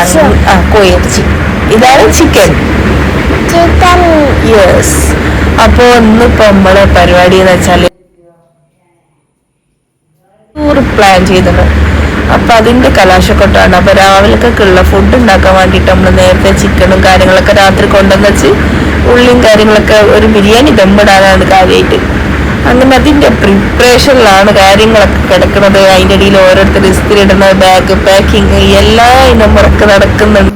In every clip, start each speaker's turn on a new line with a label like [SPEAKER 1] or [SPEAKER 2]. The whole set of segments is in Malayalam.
[SPEAKER 1] ആ കോഴിയിറച്ചി ഇതാണ് ചിക്കൻ
[SPEAKER 2] ചിക്കൻ
[SPEAKER 1] യെസ് അപ്പോ ഇന്നിപ്പോ നമ്മളെ പരിപാടി എന്ന് വെച്ചാൽ ടൂർ പ്ലാൻ ചെയ്തത്. അപ്പൊ അതിന്റെ കലാശക്കൊട്ടാണ്. അപ്പോൾ രാവിലേക്കൊക്കെ ഉള്ള ഫുഡ് ഉണ്ടാക്കാൻ വേണ്ടിയിട്ട് നമ്മൾ നേരത്തെ ചിക്കനും കാര്യങ്ങളൊക്കെ രാത്രി കൊണ്ടുവന്ന് വെച്ച് ഉള്ളിയും കാര്യങ്ങളൊക്കെ ഒരു ബിരിയാണി ദമ്മിടാനാണ് കാര്യമായിട്ട് അങ്ങനെ അതിന്റെ പ്രിപ്പറേഷനിലാണ് കാര്യങ്ങളൊക്കെ കിടക്കുന്നത്. അതിന്റെ ഇടയിൽ ഓരോരുത്തർ ഇസ്തിരി ഇടുന്ന ബാഗ് പാക്കിങ് എല്ലാ ഇനം മുറക്ക് നടക്കുന്നുണ്ട്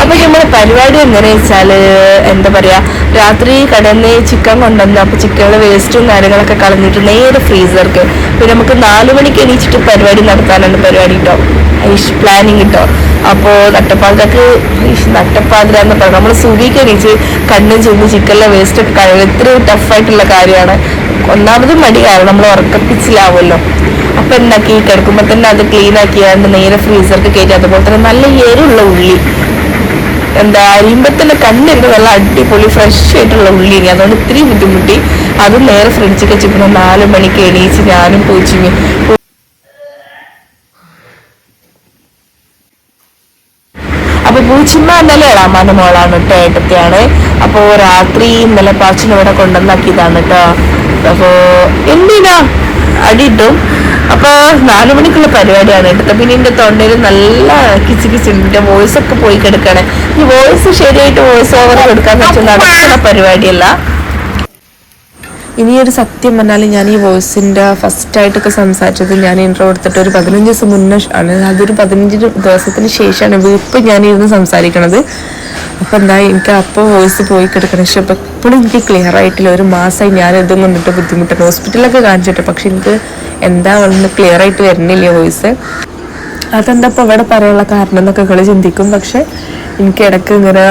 [SPEAKER 1] അപ്പൊ നമ്മുടെ പരിപാടി എങ്ങനെ വെച്ചാൽ എന്താ പറയാ രാത്രി കടന്ന് ചിക്കൻ കൊണ്ടുവന്നു അപ്പൊ ചിക്കനുള്ള വേസ്റ്റും കാര്യങ്ങളൊക്കെ കളഞ്ഞിട്ട് നേരെ ഫ്രീസർക്ക്. പിന്നെ നമുക്ക് നാലു മണിക്ക് എണീച്ചിട്ട് പരിപാടി നടത്താനാണ് പരിപാടി കേട്ടോ ഐഷ് പ്ലാനിങ് കേട്ടോ അപ്പോ നട്ടപ്പാതിരക്ക് നട്ടപ്പാതിര എന്ന് പറഞ്ഞാൽ നമ്മൾ സുഖിക്ക് എണീച്ച് കണ്ണും ചെന്ന് ചിക്കനിലെ വേസ്റ്റ് ഒക്കെ കഴിയും ഇത്രയും ടഫായിട്ടുള്ള കാര്യമാണ്. ഒന്നാമത് മടി കാരണം നമ്മൾ ഉറക്കപ്പിച്ചിലാവുമല്ലോ. അപ്പൊ എന്താക്കി? കിടക്കുമ്പോ തന്നെ അത് ക്ലീൻ ആക്കിയാണ്ട് നേരെ ഫ്രീസർക്ക് കയറ്റി അതുപോലെ തന്നെ നല്ല എരുള്ള ഉള്ളി. എന്താ അരിയുമ്പോ തന്നെ നല്ല അടിപൊളി ഫ്രഷ് ആയിട്ടുള്ള ഉള്ളിനി അതുകൊണ്ട് ഇത്തിരി ബുദ്ധിമുട്ടി. അതും നേരെ ഫ്രിഡ്ജിൽ വെച്ചിട്ട് നാല് മണിക്ക് എണീച്ച് ഞാനും പോയിച്ചു അപ്പൊ പൂച്ചിമ്മ ഇന്നലെ ഇളാമാന്റെ മോളാണ് കേട്ടോ ഏട്ടത്തെയാണ്. അപ്പോ രാത്രി ഇന്നലെ പാച്ചിന് ഇവിടെ കൊണ്ടുവന്നാക്കിയതാണ് കേട്ടോ അപ്പോ എന്തിനാ? അടിയിട്ടും അപ്പൊ നാലു മണിക്കുള്ള പരിപാടിയാണ് കേട്ടോ. പിന്നെ എന്റെ തൊണ്ടയിൽ നല്ല കിച്ച് കിച്ച് എന്റെ വോയിസ് ഒക്കെ പോയി കിടക്കണേ. ഈ വോയിസ് ശരിയായിട്ട് വോയിസ് ഓവർ കൊടുക്കാൻ പറ്റുന്ന നടക്കുന്ന പരിപാടിയല്ല. ഇനി ഒരു സത്യം പറഞ്ഞാൽ ഞാൻ ഈ വോയിസിന്റെ ഫസ്റ്റ് ആയിട്ടൊക്കെ സംസാരിച്ചത് ഞാൻ ഇൻട്രോ കൊടുത്തിട്ട് ഒരു പതിനഞ്ച് ദിവസം മുന്നേ ആണ്. അതൊരു പതിനഞ്ച് ദിവസത്തിന് ശേഷമാണ് ഇപ്പം ഞാനിരുന്ന് സംസാരിക്കണത്. അപ്പൊ എന്താ എനിക്ക് അപ്പോൾ വോയിസ് പോയി കിടക്കണം. പക്ഷെ ഇപ്പൊ ഇപ്പോഴും എനിക്ക് ക്ലിയർ ആയിട്ടില്ല. ഒരു മാസമായി ഞാൻ ഇതും കൊണ്ടിട്ട് ബുദ്ധിമുട്ടുണ്ട്. ഹോസ്പിറ്റലൊക്കെ കാണിച്ചിട്ട്. പക്ഷെ എനിക്ക് എന്താ ഒന്ന് ക്ലിയർ ആയിട്ട് വരുന്നില്ല വോയിസ് അതെന്താ ഇപ്പൊ ഇവിടെ പറയാനുള്ള കാരണം എന്നൊക്കെ കളി ചിന്തിക്കും. പക്ഷെ എനിക്ക് ഇടയ്ക്ക് ഇങ്ങനെ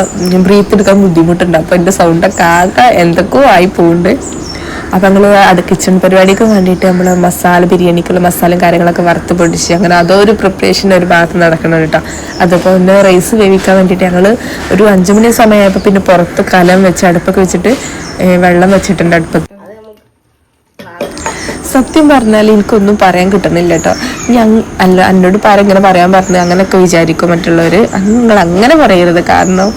[SPEAKER 1] ബ്രീത്ത് എടുക്കാൻ ബുദ്ധിമുട്ടുണ്ട്. അപ്പൊ എന്റെ സൗണ്ടൊക്കെ ആകെ എന്തൊക്കെയോ ആയി പോകുന്നുണ്ട് അപ്പൊ അത് കിച്ചൺ പരിപാടിക്ക് വേണ്ടിയിട്ട് നമ്മൾ മസാല ബിരിയാണിക്കുള്ള മസാലയും കാര്യങ്ങളൊക്കെ വറുത്ത് പൊടിച്ച് അങ്ങനെ അതൊരു പ്രിപ്പറേഷൻ ഒരു ഭാഗത്ത് നടക്കണം കേട്ടോ. അതിപ്പോൾ ഒന്ന് റൈസ് വേവിക്കാൻ വേണ്ടിയിട്ട് ഞങ്ങൾ ഒരു അഞ്ച് മണി സമയമായപ്പോൾ പിന്നെ പുറത്ത് കലം വെച്ച് അടുപ്പൊക്കെ വെച്ചിട്ട് വെള്ളം വെച്ചിട്ടുണ്ട് അടുപ്പത്ത്. സത്യം പറഞ്ഞാൽ എനിക്കൊന്നും പറയാൻ കിട്ടുന്നില്ല കേട്ടോ. ഞാൻ അല്ല എന്നോട് പാരം ഇങ്ങനെ പറയാൻ പറഞ്ഞു അങ്ങനെയൊക്കെ വിചാരിക്കും മറ്റുള്ളവർ നിങ്ങൾ അങ്ങനെ പറയരുത്. കാരണം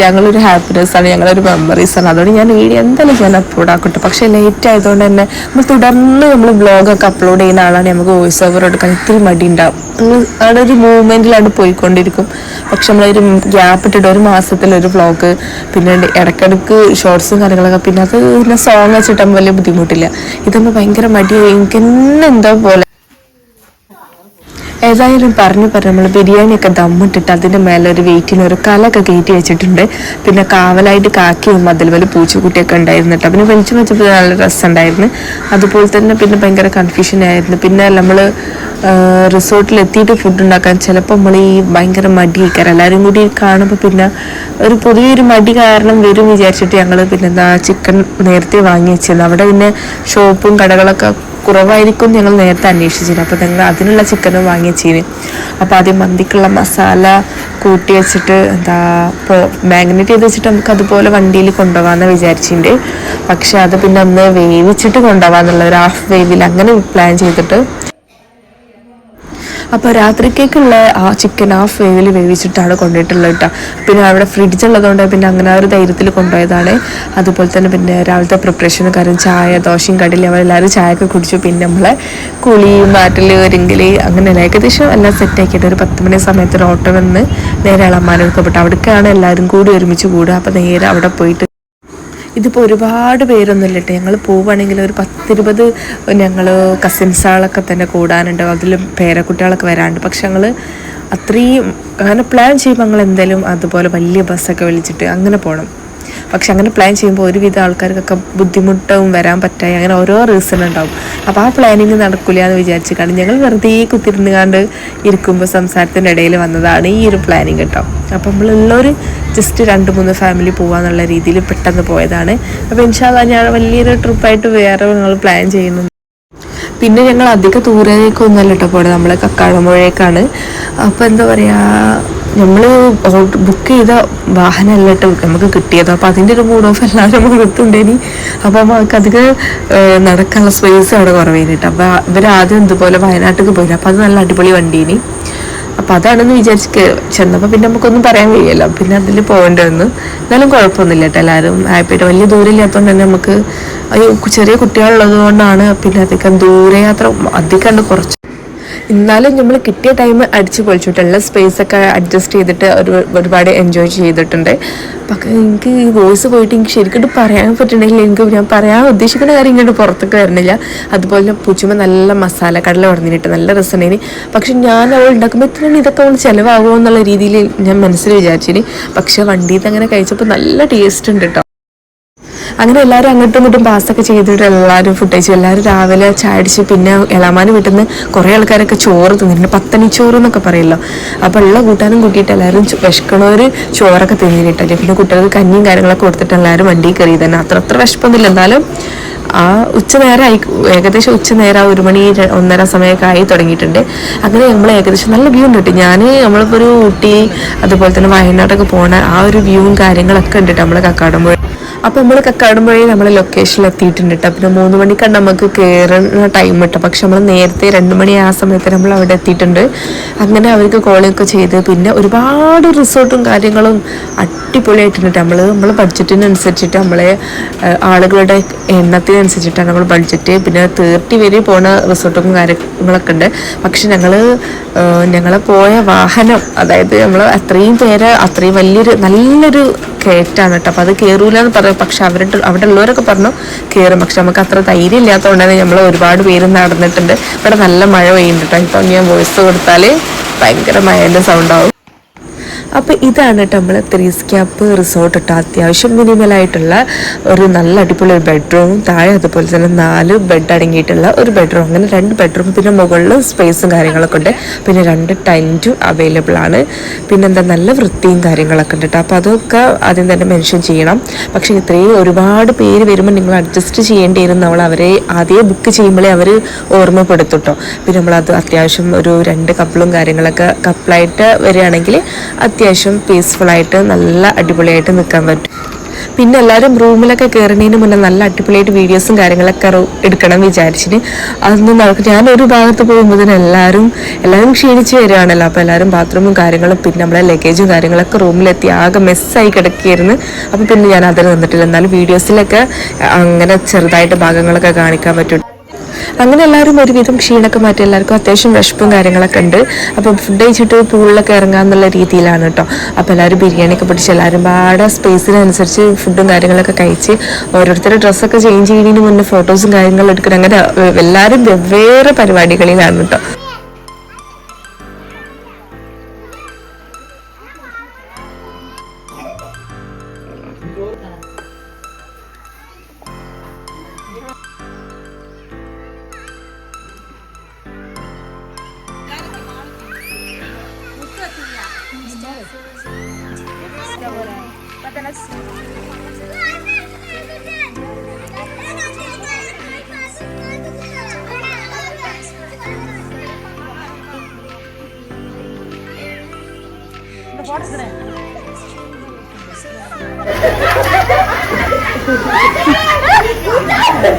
[SPEAKER 1] ഞങ്ങളൊരു ഹാപ്പിനെസ് ആണ് ഞങ്ങളൊരു മെമ്മറീസ് ആണ്. അതുകൊണ്ട് ഞാൻ വീഡിയോ എന്തായാലും ഞാൻ അപ്ലോഡ് ആക്കട്ടെ. പക്ഷേ ലേറ്റ് ആയതുകൊണ്ട് തന്നെ നമ്മൾ തുടർന്ന് നമ്മൾ ബ്ലോഗൊക്കെ അപ്ലോഡ് ചെയ്യുന്ന ആളാണ്. നമുക്ക് വോയിസ് ഓവർ എടുക്കാൻ ഇത്തിരി മടി ഉണ്ടാവും അവിടെ ഒരു മൂവ്മെന്റിലാണ് പോയിക്കൊണ്ടിരിക്കും. പക്ഷെ നമ്മളൊരു ഗ്യാപ്പ് ഇട്ടിട്ട് ഒരു മാസത്തിലൊരു വ്ളോഗ് പിന്നെ ഇടയ്ക്കിടയ്ക്ക് ഷോർട്സും കാര്യങ്ങളൊക്കെ. പിന്നെ അത് പിന്നെ സോങ് വെച്ചിട്ടാകുമ്പോൾ വലിയ ബുദ്ധിമുട്ടില്ല. ഇതാകുമ്പോൾ ഭയങ്കര മടിയായി. എനിക്ക് എന്നെന്താ പോലെ ഏതായാലും പറഞ്ഞു പറഞ്ഞു നമ്മൾ ബിരിയാണിയൊക്കെ ദമ്മിട്ടിട്ട് അതിന്റെ മേലെ ഒരു വെയിറ്റിന് ഒരു കലൊക്കെ കയറ്റി വെച്ചിട്ടുണ്ട്. പിന്നെ കാവലായിട്ട് കാക്കിയും അതിൽ വലിയ പൂച്ചക്കുട്ടിയൊക്കെ ഉണ്ടായിരുന്നു കേട്ടോ. പിന്നെ വലിച്ചു വെച്ചപ്പോൾ നല്ല രസമുണ്ടായിരുന്നു. അതുപോലെ തന്നെ പിന്നെ ഭയങ്കര കൺഫ്യൂഷൻ ആയിരുന്നു. പിന്നെ നമ്മൾ റിസോർട്ടിൽ എത്തിയിട്ട് ഫുഡ് ഉണ്ടാക്കാൻ ചിലപ്പോൾ നമ്മൾ ഈ ഭയങ്കര മടിയേക്കാരം. എല്ലാവരും കൂടി കാണുമ്പോൾ പിന്നെ ഒരു പൊതുവെ ഒരു മടി കാരണം വരും വിചാരിച്ചിട്ട് ഞങ്ങൾ പിന്നെ എന്താ ചിക്കൻ നേരത്തെ വാങ്ങി വെച്ചിരുന്നു. അവിടെ പിന്നെ ഷോപ്പും കടകളൊക്കെ കുറവായിരിക്കും ഞങ്ങൾ നേരത്തെ അന്വേഷിച്ചിരുന്നു അപ്പോൾ ഞങ്ങൾ അതിനുള്ള ചിക്കനും വാങ്ങി വെച്ചിന് അപ്പോൾ ആദ്യം മന്തിക്കുള്ള മസാല കൂട്ടി വെച്ചിട്ട് എന്താ മാഗ്നറ്റ് ചെയ്ത് വെച്ചിട്ട് നമുക്ക് അതുപോലെ വണ്ടിയിൽ കൊണ്ടുപോകാമെന്ന് വിചാരിച്ചിട്ടുണ്ട്. പക്ഷേ അത് പിന്നെ ഒന്ന് വേവിച്ചിട്ട് കൊണ്ടുപോകാമെന്നുള്ള ഒരു ഹാഫ് വേവിൽ അങ്ങനെ പ്ലാൻ ചെയ്തിട്ട് അപ്പോൾ രാത്രിക്കേക്കുള്ള ആ ചിക്കൻ ആ വേവിൽ വേവിച്ചിട്ടാണ് കൊണ്ടുപോയിട്ടുള്ളത് കേട്ടോ. പിന്നെ അവിടെ ഫ്രിഡ്ജ് ഉള്ളതുകൊണ്ട് പിന്നെ അങ്ങനെ ഒരു ധൈര്യത്തിൽ കൊണ്ടുപോയതാണ്. അതുപോലെ തന്നെ പിന്നെ രാവിലത്തെ പ്രിപ്പറേഷനും കാര്യം ചായ ദോശയും കടലും അവരെല്ലാവരും ചായയൊക്കെ കുടിച്ചു. പിന്നെ നമ്മളെ കുളി മാറ്റൽ ഒരുങ്ങൽ അങ്ങനെ ഏകദേശം എല്ലാം സെറ്റ് ആക്കിയിട്ട് ഒരു പത്ത് മണി സമയത്ത് ഒരു ഓട്ടോ വന്ന് നേരെ അളമാനൊക്കെ പെട്ടു അവിടേക്കാണ് എല്ലാവരും കൂടി ഒരുമിച്ച് കൂടുക. അപ്പോൾ നേരെ അവിടെ പോയിട്ട് ഇതിപ്പോൾ ഒരുപാട് പേരൊന്നുമില്ല കേട്ടോ. ഞങ്ങൾ പോവുകയാണെങ്കിൽ ഒരു പത്തിരുപത് ഞങ്ങൾ കസിൻസുകളൊക്കെ തന്നെ കൂടാനുണ്ട്. അതിൽ പേരക്കുട്ടികളൊക്കെ വരാനുണ്ട്. പക്ഷെ ഞങ്ങൾ അത്രയും അങ്ങനെ പ്ലാൻ ചെയ്യുമ്പോൾ ഞങ്ങൾ എന്തായാലും അതുപോലെ വലിയ ബസ്സൊക്കെ വിളിച്ചിട്ട് അങ്ങനെ പോകണം പക്ഷെ അങ്ങനെ പ്ലാൻ ചെയ്യുമ്പോൾ ഒരുവിധ ആൾക്കാർക്കൊക്കെ ബുദ്ധിമുട്ടും വരാൻ പറ്റായി. അങ്ങനെ ഓരോ റീസൺ ഉണ്ടാവും. അപ്പോൾ ആ പ്ലാനിങ് നടക്കില്ല എന്ന് വിചാരിച്ച് കാണും ഞങ്ങൾ വെറുതെ കുത്തിരുന്ന് കണ്ട് ഇരിക്കുമ്പോൾ സംസാരത്തിന്റെ ഇടയിൽ വന്നതാണ് ഈ ഒരു പ്ലാനിങ് കേട്ടോ. അപ്പോൾ നമ്മളുള്ളൊരു ജസ്റ്റ് രണ്ട് മൂന്ന് ഫാമിലി പോകാന്നുള്ള രീതിയിൽ പെട്ടെന്ന് പോയതാണ്. അപ്പോൾ ഇൻഷാല്ല ഞാൻ വലിയൊരു ട്രിപ്പായിട്ട് വേറെ ഞങ്ങൾ പ്ലാൻ ചെയ്യുന്നു. പിന്നെ ഞങ്ങൾ അധിക ദൂരേക്കൊന്നുമല്ല കേട്ടോ പോയത് നമ്മൾ കക്കാടമ്പുഴേക്കാണ് അപ്പോൾ എന്താ പറയുക നമ്മൾ ബുക്ക് ചെയ്ത വാഹനമല്ല കേട്ടോ നമുക്ക് കിട്ടിയത്. അപ്പോൾ അതിന്റെ ഒരു മൂഡ് ഓഫ് എല്ലാവരും മുഖത്തുണ്ടേനി അപ്പോൾ നമുക്ക് അധികം നടക്കാനുള്ള സ്പേസ് അവിടെ കുറവേനി കേട്ടോ ഇവർ ആദ്യം ഇതുപോലെ വയനാട്ടിലേക്ക് പോയില്ല. അപ്പോൾ അത് നല്ല അടിപൊളി വണ്ടീനി അപ്പം അതാണെന്ന് വിചാരിച്ച് ചെന്നപ്പോൾ പിന്നെ നമുക്കൊന്നും പറയാൻ കഴിയല്ലോ പിന്നെ അതിൽ പോകേണ്ടതെന്ന് എന്നാലും കുഴപ്പമൊന്നുമില്ല കേട്ടോ എല്ലാവരും. ഹാപ്പിയായിട്ട് വലിയ ദൂരമില്ലാത്തതുകൊണ്ട് തന്നെ നമുക്ക് ചെറിയ കുട്ടികളുള്ളത് കൊണ്ടാണ് പിന്നെ അധികം ദൂരയാത്ര അധികം കുറച്ച് എന്നാലും നമ്മൾ കിട്ടിയ ടൈം അടിച്ചു പൊളിച്ചിട്ടുള്ള സ്പേസ് ഒക്കെ അഡ്ജസ്റ്റ് ചെയ്തിട്ട് ഒരു ഒരുപാട് എൻജോയ് ചെയ്തിട്ടുണ്ട്. പക്ഷേ എനിക്ക് ഈ വോയിസ് പോയിട്ട് എനിക്ക് ശരിക്കും പറയാൻ പറ്റുന്നില്ല എനിക്ക് ഞാൻ പറയാൻ ഉദ്ദേശിക്കുന്ന കാര്യം ഇങ്ങോട്ട് പുറത്തേക്ക് വരണില്ല. അതുപോലെ തന്നെ നല്ല മസാല കടല ഉടഞ്ഞിട്ട് നല്ല രസമുണ്ടായിന്. പക്ഷെ ഞാൻ അവൾ ഉണ്ടാക്കുമ്പോൾ ഇത്രയാണ് ഇതൊക്കെ അവൾ ചിലവാകുമോ എന്നുള്ള രീതിയിൽ ഞാൻ മനസ്സിൽ വിചാരിച്ചിന്. പക്ഷെ വണ്ടിയിൽ നിന്ന് അങ്ങനെ കഴിച്ചപ്പോൾ നല്ല ടേസ്റ്റ് ഉണ്ട് കേട്ടോ അങ്ങനെ എല്ലാവരും അങ്ങോട്ടും ഇങ്ങോട്ടും പാസ്സൊക്കെ ചെയ്തിട്ട് എല്ലാവരും ഫുഡ് കഴിച്ചു. എല്ലാവരും രാവിലെ ചായ അടിച്ച് പിന്നെ ഇളമാന് വീട്ടിൽ നിന്ന് കുറേ ആൾക്കാരൊക്കെ ചോറ് തിന്നിട്ടുണ്ട്. പത്തണി ചോറ് എന്നൊക്കെ പറയല്ലോ. അപ്പോൾ ഉള്ള കൂട്ടാനും കൂട്ടിയിട്ട് എല്ലാവരും വിശക്കണവർ ചോറൊക്കെ തിന്നിട്ടല്ലേ പിന്നെ കുട്ടികൾക്ക് കഞ്ഞിയും കാര്യങ്ങളൊക്കെ കൊടുത്തിട്ട് എല്ലാവരും വണ്ടി കയറി തന്നെ. അത്ര അത്ര വിശപ്പൊന്നുമില്ല. എന്നാലും ആ ഉച്ച നേരമായി ഏകദേശം ഉച്ച നേരം ഒരു മണി ഒന്നര സമയമൊക്കെ ആയി തുടങ്ങിയിട്ടുണ്ട്. അങ്ങനെ നമ്മൾ ഏകദേശം നല്ല വ്യൂ ഉണ്ട് കേട്ടോ. ഞാൻ നമ്മളിപ്പോൾ ഒരു ഊട്ടി അതുപോലെ തന്നെ വയനാടൊക്കെ പോണ ആ ഒരു വ്യൂവും കാര്യങ്ങളൊക്കെ ഉണ്ട് കേട്ടോ നമ്മൾ കക്കാടമ്പുഴ അപ്പോൾ നമ്മൾ കക്കാടുമ്പോഴേ നമ്മൾ ലൊക്കേഷനിൽ എത്തിയിട്ടുണ്ട് കേട്ടോ പിന്നെ മൂന്ന് മണിക്കാണ് നമുക്ക് കയറുന്ന ടൈം കിട്ടും പക്ഷെ നമ്മൾ നേരത്തെ രണ്ട് മണി ആ സമയത്ത് നമ്മൾ അവിടെ എത്തിയിട്ടുണ്ട്. അങ്ങനെ അവർക്ക് കോളൊക്കെ ചെയ്ത് പിന്നെ ഒരുപാട് റിസോർട്ടും കാര്യങ്ങളും അടിപൊളിയായിട്ടുണ്ട് നമ്മൾ നമ്മൾ ബഡ്ജറ്റിനനുസരിച്ചിട്ട് നമ്മളെ ആളുകളുടെ എണ്ണത്തിനനുസരിച്ചിട്ടാണ് നമ്മൾ ബഡ്ജറ്റ് പിന്നെ തേർട്ടി വരെ പോണ റിസോർട്ടും കാര്യങ്ങളൊക്കെ ഉണ്ട്. പക്ഷെ ഞങ്ങൾ ഞങ്ങൾ പോയ വാഹനം അതായത് നമ്മൾ അത്രയും പേര് അത്രയും വലിയൊരു നല്ലൊരു കയറ്റാണ് കേട്ടോ അപ്പോൾ അത് കയറൂല എന്ന് പറയും പക്ഷെ അവരുടെ അവിടെ ഉള്ളവരൊക്കെ പറഞ്ഞു കയറും പക്ഷെ നമുക്ക് അത്ര ധൈര്യം ഇല്ലാത്തതുകൊണ്ടാണ് നമ്മൾ ഒരുപാട് പേര് നടന്നിട്ടുണ്ട്. ഇവിടെ നല്ല മഴ പെയ്യുന്നുണ്ട് കേട്ടോ. ഇപ്പം ഞാൻ വോയിസ് കൊടുത്താൽ ഭയങ്കര മഴേന്റെ സൗണ്ട് ആവും. അപ്പോൾ ഇതാണ് നമ്മൾ ത്രീസ് ക്യാപ്പ് റിസോർട്ട് കേട്ടോ. അത്യാവശ്യം മിനിമലായിട്ടുള്ള ഒരു നല്ല അടിപൊളി ഒരു ബെഡ്റൂമും താഴെ അതുപോലെ തന്നെ നാല് ബെഡ് അടങ്ങിയിട്ടുള്ള ഒരു ബെഡ്റൂം അങ്ങനെ രണ്ട് ബെഡ്റൂം പിന്നെ മുകളിൽ സ്പേസും കാര്യങ്ങളൊക്കെ ഉണ്ട്. പിന്നെ രണ്ട് ടെന്റും അവൈലബിൾ ആണ്. പിന്നെന്താ നല്ല വൃത്തിയും കാര്യങ്ങളൊക്കെ ഉണ്ട് കേട്ടോ. അപ്പോൾ അതൊക്കെ ആദ്യം തന്നെ മെൻഷൻ ചെയ്യണം. പക്ഷേ ഇത്രയും ഒരുപാട് പേര് വരുമ്പോൾ നിങ്ങൾ അഡ്ജസ്റ്റ് ചെയ്യേണ്ടി വരും. നമ്മൾ അവരെ ആദ്യം ബുക്ക് ചെയ്യുമ്പോഴേ അവർ ഓർമ്മപ്പെടുത്തും കേട്ടോ പിന്നെ നമ്മളത് അത്യാവശ്യം ഒരു രണ്ട് കപ്പിളും കാര്യങ്ങളൊക്കെ കപ്പിളായിട്ട് വരികയാണെങ്കിൽ അത്യാവശ്യം പീസ്ഫുൾ ആയിട്ട് നല്ല അടിപൊളിയായിട്ട് നിൽക്കാൻ പറ്റും. പിന്നെ എല്ലാവരും റൂമിലൊക്കെ കയറുന്നതിന് മുന്നേ നല്ല അടിപൊളിയായിട്ട് വീഡിയോസും കാര്യങ്ങളൊക്കെ എടുക്കണം എടുക്കണം വിചാരിച്ചിട്ട് അതൊന്നും നടക്കും ഞാൻ ഒരു ഭാഗത്ത് പോകുമ്പോൾ തന്നെ എല്ലാവരും എല്ലാവരും ക്ഷീണിച്ച് വരികയാണല്ലോ. അപ്പോൾ എല്ലാവരും ബാത്റൂമും കാര്യങ്ങളും പിന്നെ നമ്മളെ ലഗേജും കാര്യങ്ങളൊക്കെ റൂമിലെത്തി ആകെ മെസ്സായി കിടക്കുകയായിരുന്നു. അപ്പോൾ പിന്നെ ഞാൻ അതിൽ നിന്നിട്ടില്ല. എന്നാലും വീഡിയോസിലൊക്കെ അങ്ങനെ ചെറുതായിട്ട് ഭാഗങ്ങളൊക്കെ കാണിക്കാൻ പറ്റും. അങ്ങനെ എല്ലാവരും ഒരുവിധം ക്ഷീണൊക്കെ മാറ്റി എല്ലാവർക്കും അത്യാവശ്യം വിശപ്പും കാര്യങ്ങളൊക്കെ ഉണ്ട്. അപ്പോൾ ഫുഡ് കഴിച്ചിട്ട് പൂളിലൊക്കെ ഇറങ്ങാന്നുള്ള രീതിയിലാണ് കേട്ടോ. അപ്പോൾ എല്ലാവരും ബിരിയാണിയൊക്കെ പിടിച്ച് എല്ലാവരും പാടെ സ്പേസിനനുസരിച്ച് ഫുഡും കാര്യങ്ങളൊക്കെ കഴിച്ച് ഓരോരുത്തരുടെ ഡ്രസ്സൊക്കെ ചേഞ്ച് ചെയ്യുന്നതിന് മുന്നേ ഫോട്ടോസും കാര്യങ്ങളും എടുക്കണം. അങ്ങനെ എല്ലാവരും വെവ്വേറെ പരിപാടികളിലാണ് കേട്ടോ. போட்டுக்கிறேன்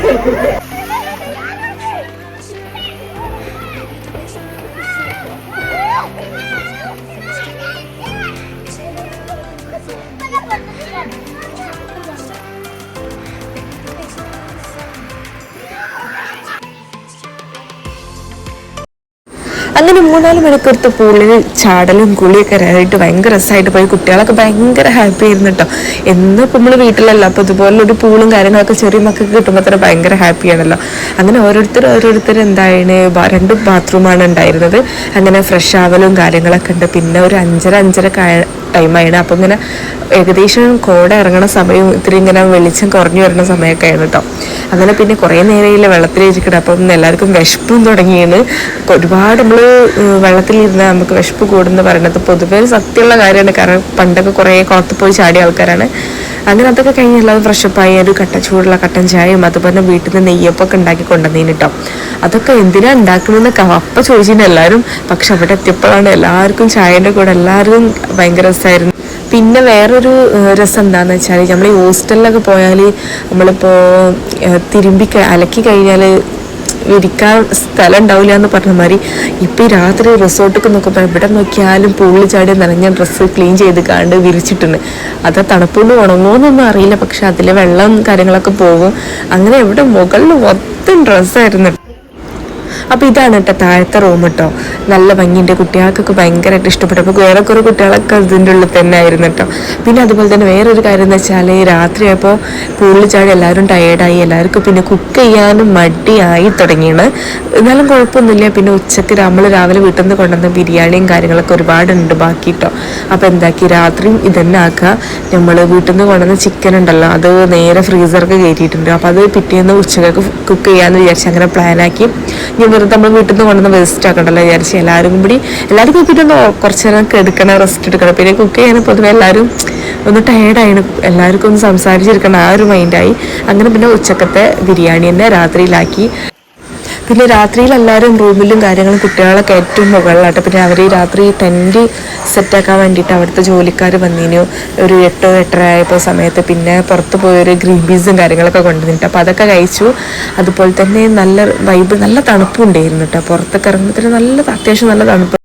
[SPEAKER 1] Ha ha ha! അങ്ങനെ മൂന്നാൽ മണിക്കൂർത്ത് പൂളിൽ ചാടലും കുളിയൊക്കെ ആയിട്ട് ഭയങ്കര രസമായിട്ട് പോയി. കുട്ടികളൊക്കെ ഭയങ്കര ഹാപ്പി ആയിരുന്നു കേട്ടോ എന്നും ഇപ്പം നമ്മൾ വീട്ടിലല്ല അപ്പോൾ ഇതുപോലെ ഒരു പൂളും കാര്യങ്ങളൊക്കെ ചെറിയ മക്കൾക്ക് കിട്ടുമ്പോൾ തന്നെ ഭയങ്കര ഹാപ്പിയാണല്ലോ അങ്ങനെ ഓരോരുത്തർ ഓരോരുത്തർ എന്താണ് രണ്ട് ബാത്റൂമാണ് ഉണ്ടായിരുന്നത്. അങ്ങനെ ഫ്രഷ് ആവലും കാര്യങ്ങളൊക്കെ ഉണ്ട്. പിന്നെ ഒരു അഞ്ചര അഞ്ചര ടൈമായിരുന്നു അപ്പോൾ ഇങ്ങനെ ഏകദേശം കോട ഇറങ്ങണ സമയം ഇത്തിരി ഇങ്ങനെ വെളിച്ചം കുറഞ്ഞു വരുന്ന സമയമൊക്കെ ആയിരുന്നു കേട്ടോ അങ്ങനെ പിന്നെ കുറേ നേരമില്ല വെള്ളത്തിലിരിക്കണം അപ്പം എല്ലാവർക്കും വിശപ്പും തുടങ്ങിയാണ് ഒരുപാട് നമ്മൾ വെള്ളത്തിലിരുന്നാൽ നമുക്ക് വിശപ്പ് കൂടുന്ന പറയുന്നത് പൊതുവേ സത്യമുള്ള കാര്യമാണ്. കാരണം പണ്ടൊക്കെ കുറേ കുളത്ത് പോയി ചാടിയ ആൾക്കാരാണ്. അങ്ങനെ അതൊക്കെ കഴിഞ്ഞ് എല്ലാവരും ഫ്രഷപ്പായി ഒരു കട്ട ചൂടുള്ള കട്ടൻ ചായയും അതുപോലെ തന്നെ വീട്ടിൽ നിന്ന് നെയ്യപ്പൊക്കെ ഉണ്ടാക്കി കൊണ്ടുവന്നതിന് കേട്ടോ അതൊക്കെ എന്തിനാ ഉണ്ടാക്കണമെന്നൊക്കെ അപ്പം ചോദിച്ചിട്ടുണ്ട് എല്ലാവരും. പക്ഷെ അവിടെ എത്തിയപ്പോഴാണ് എല്ലാവർക്കും ചായന്റെ കൂടെ എല്ലാവരും ഭയങ്കര രസമായിരുന്നു പിന്നെ വേറൊരു രസം എന്താന്ന് വെച്ചാൽ നമ്മൾ ഈ ഹോസ്റ്റലിലൊക്കെ പോയാൽ നമ്മളിപ്പോൾ തിരുമ്പി അലക്കി കഴിഞ്ഞാൽ ഇരിക്കാൻ സ്ഥലം ഉണ്ടാവില്ല എന്ന് പറഞ്ഞ മാതിരി ഇപ്പം ഈ രാത്രി റിസോർട്ടൊക്കെ നോക്കുമ്പോൾ എവിടെ നോക്കിയാലും പൂളിൽ ചാടി നനഞ്ഞ ഡ്രസ്സ് ക്ലീൻ ചെയ്ത് കാണ്ട് വിരിച്ചിട്ടുണ്ട്. അത് തണുപ്പുകൊണ്ട് ഉണങ്ങുമെന്നൊന്നും അറിയില്ല പക്ഷെ അതിലെ വെള്ളം കാര്യങ്ങളൊക്കെ പോകും അങ്ങനെ എവിടെ മുകളിൽ മൊത്തം ഡ്രസ്സായിരുന്നു. അപ്പോൾ ഇതാണ് കേട്ടോ താഴത്തെ റൂം കേട്ടോ. നല്ല ഭംഗിയുണ്ട്. കുട്ടികൾക്കൊക്കെ ഭയങ്കരമായിട്ട് ഇഷ്ടപ്പെട്ടു. അപ്പോൾ വേറെ കുറേ കുട്ടികളൊക്കെ ഇതിന്റെ ഉള്ളിൽ തന്നെ ആയിരുന്നു കേട്ടോ. പിന്നെ അതുപോലെ തന്നെ വേറൊരു കാര്യം എന്ന് വെച്ചാൽ രാത്രിയായപ്പോൾ പൂളിൽ ചാടി എല്ലാവരും ടയേർഡായി എല്ലാവർക്കും പിന്നെ കുക്ക് ചെയ്യാനും മടിയായി തുടങ്ങിയാണ്. എന്നാലും കുഴപ്പമൊന്നുമില്ല. പിന്നെ ഉച്ചയ്ക്ക് നമ്മൾ രാവിലെ വീട്ടിൽ നിന്ന് കൊണ്ടുവന്ന ബിരിയാണിയും കാര്യങ്ങളൊക്കെ ഒരുപാടുണ്ട് ബാക്കി കേട്ടോ. അപ്പോൾ എന്താക്കി? രാത്രിയും ഇതന്നെ ആക്കുക. നമ്മൾ വീട്ടിൽ നിന്ന് കൊണ്ടുവന്ന ചിക്കൻ ഉണ്ടല്ലോ അത് നേരെ ഫ്രീസറൊക്കെ കയറ്റിയിട്ടുണ്ട് അപ്പോൾ അത് പിറ്റേന്ന് ഉച്ചക്കൊക്കെ കുക്ക് ചെയ്യാമെന്ന് വിചാരിച്ച് അങ്ങനെ പ്ലാനാക്കി ഞാൻ വെറുതെ നമ്മൾ വീട്ടിൽ നിന്ന് കൊണ്ടുവന്ന് വേസ്റ്റ് ആക്കണ്ടല്ലോ വിചാരിച്ച് എല്ലാവരും കൂടി എല്ലാവരും ഒന്ന് കുറച്ച് നേരം എടുക്കണം റെസ്റ്റ് എടുക്കണം. പിന്നെ കുക്ക് ചെയ്യാൻ പൊതുവെ എല്ലാവരും ഒന്ന് ടയേർഡായിരുന്നു എല്ലാവർക്കും ഒന്ന് സംസാരിച്ചിരിക്കണം. ആ ഒരു മൈൻഡായി അങ്ങനെ പിന്നെ ഉച്ചക്കത്തെ ബിരിയാണി തന്നെ രാത്രിയിലാക്കി. പിന്നെ രാത്രിയിൽ എല്ലാവരും റൂമിലും കാര്യങ്ങളും കുട്ടികളൊക്കെ ഏറ്റവും മുകളിലാട്ട്. പിന്നെ അവർ രാത്രി ടെന്റ് സെറ്റാക്കാൻ വേണ്ടിയിട്ട് അവിടുത്തെ ജോലിക്കാർ വന്നിനു. ഒരു എട്ടോ എട്ടര ആയപ്പോൾ സമയത്ത് പിന്നെ പുറത്ത് പോയൊരു ഗ്രീൻ പീസും കാര്യങ്ങളൊക്കെ കൊണ്ടുവന്നിട്ട്. അപ്പോൾ അതൊക്കെ കഴിച്ചു. അതുപോലെ തന്നെ നല്ല വൈബ് നല്ല തണുപ്പുണ്ടായിരുന്നു കേട്ടോ. പുറത്തൊക്കെ ഇറങ്ങുമ്പോൾ നല്ല അത്യാവശ്യം നല്ല തണുപ്പ്.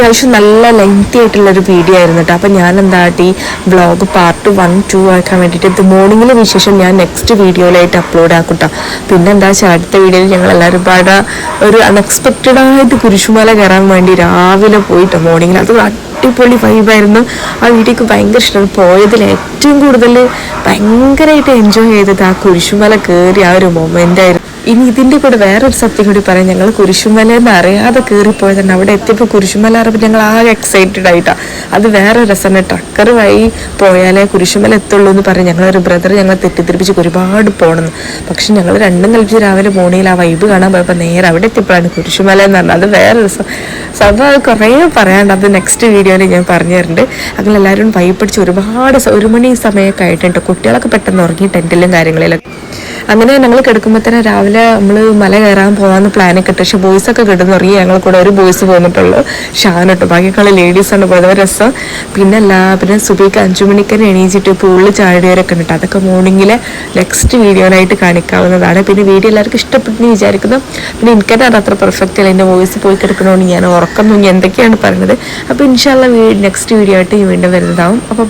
[SPEAKER 1] അത്യാവശ്യം നല്ല ലെങ്തി ആയിട്ടുള്ള ഒരു വീഡിയോ ആയിരുന്നു കേട്ടോ അപ്പം ഞാൻ എന്താ ഈ വ്ളോഗ് പാർട്ട് വൺ ടു ആക്കാൻ വേണ്ടിയിട്ട് ഇത് മോർണിംഗിന് വിശേഷം ഞാൻ നെക്സ്റ്റ് വീഡിയോയിലായിട്ട് അപ്ലോഡ് ആക്കും കേട്ടോ പിന്നെ എന്താ വെച്ചാൽ അടുത്ത വീഡിയോയിൽ ഞങ്ങൾ എല്ലാവരും പാടെ ഒരു അൺഎക്സ്പെക്റ്റഡ് ആയിട്ട് കുരിശുമല കയറാൻ വേണ്ടി രാവിലെ പോയിട്ടോ മോർണിംഗിൽ അത് അടിപൊളി വൈബായിരുന്നു ആ വീഡിയോക്ക് ഭയങ്കര ഇഷ്ടമാണ് പോയതിൽ ഏറ്റവും കൂടുതൽ ഭയങ്കരമായിട്ട് എൻജോയ് ചെയ്തത് ആ കുരിശുമല കയറി ആ ഒരു മൊമെന്റ് ആയിരുന്നു. ഇനി ഇതിന്റെ കൂടെ വേറൊരു സത്യം കൂടി പറയാം. ഞങ്ങൾ കുരിശുമല എന്ന് അറിയാതെ കയറിപ്പോയതാണ് അവിടെ എത്തിയപ്പോൾ കുരിശുമല അറിയപ്പോൾ ഞങ്ങൾ ആകെ എക്സൈറ്റഡ് ആയിട്ടാ. അത് വേറെ രസമാണ് ട്രക്കർ വഴി പോയാലേ കുരിശുമല എത്തുള്ളൂ എന്ന് പറഞ്ഞ് ഞങ്ങളൊരു ബ്രദർ ഞങ്ങളെ തെറ്റിദ്ധരിപ്പിച്ച് ഒരുപാട് പോകണമെന്ന് പക്ഷെ ഞങ്ങൾ രണ്ടും കളിച്ച് രാവിലെ പോണിയിൽ ആ വൈബ് കാണാൻ പോയപ്പോൾ നേരെ അവിടെ എത്തിയപ്പോഴാണ് കുരിശുമല എന്ന് പറഞ്ഞത്. അത് വേറെ രസം. അത് കുറേ പറയാണ്ട് അത് നെക്സ്റ്റ് വീഡിയോയിൽ ഞാൻ പറഞ്ഞു തരുന്നുണ്ട് അങ്ങനെ എല്ലാവരും വൈബ് പിടിച്ച് ഒരുപാട് ഒരു മണി സമയമൊക്കെ ആയിട്ടുണ്ട്. കുട്ടികളൊക്കെ പെട്ടെന്ന് ഉറങ്ങി ടെന്റിലും കാര്യങ്ങളിലൊക്കെ. അങ്ങനെ ഞങ്ങൾ കിടക്കുമ്പോൾ തന്നെ രാവിലെ നമ്മൾ മല കയറാൻ പോകാമെന്ന് പ്ലാനൊക്കെ ഇട്ട്. പക്ഷെ ബോയ്സ് ഒക്കെ കിട്ടുന്ന അറിയാം ഞങ്ങൾ കൂടെ ഒരു ബോയ്സ് പോന്നിട്ടുള്ളൂ ഷാൻ ഇട്ടു. ബാക്കിയൊക്കെയുള്ള ലേഡീസാണ് പോയത് രസം. പിന്നെ എല്ലാ പിന്നെ സുബിക്ക് അഞ്ചു മണിക്ക് എണീച്ചിട്ട് പൂളിൽ ചാടിയവരൊക്കെ ഉണ്ട് അതൊക്കെ മോർണിംഗിലെ നെക്സ്റ്റ് വീഡിയോയിലായിട്ട് കാണിക്കാവുന്നതാണ്. പിന്നെ വീഡിയോ എല്ലാവർക്കും ഇഷ്ടപ്പെട്ടെന്ന് വിചാരിക്കുന്നു. പിന്നെ എനിക്കത് അത് അത്ര പെർഫെക്റ്റ് അല്ല. എന്റെ വോയിസ് പോയി കിടക്കണോണ്ട് ഞാൻ ഉറക്കം തൂങ്ങി എന്തൊക്കെയാണ് പറയുന്നത് അപ്പോൾ ഇൻഷാല്ല നെക്സ്റ്റ് വീഡിയോ ആയിട്ട് വീണ്ടും വരുന്നതാവും. അപ്പോൾ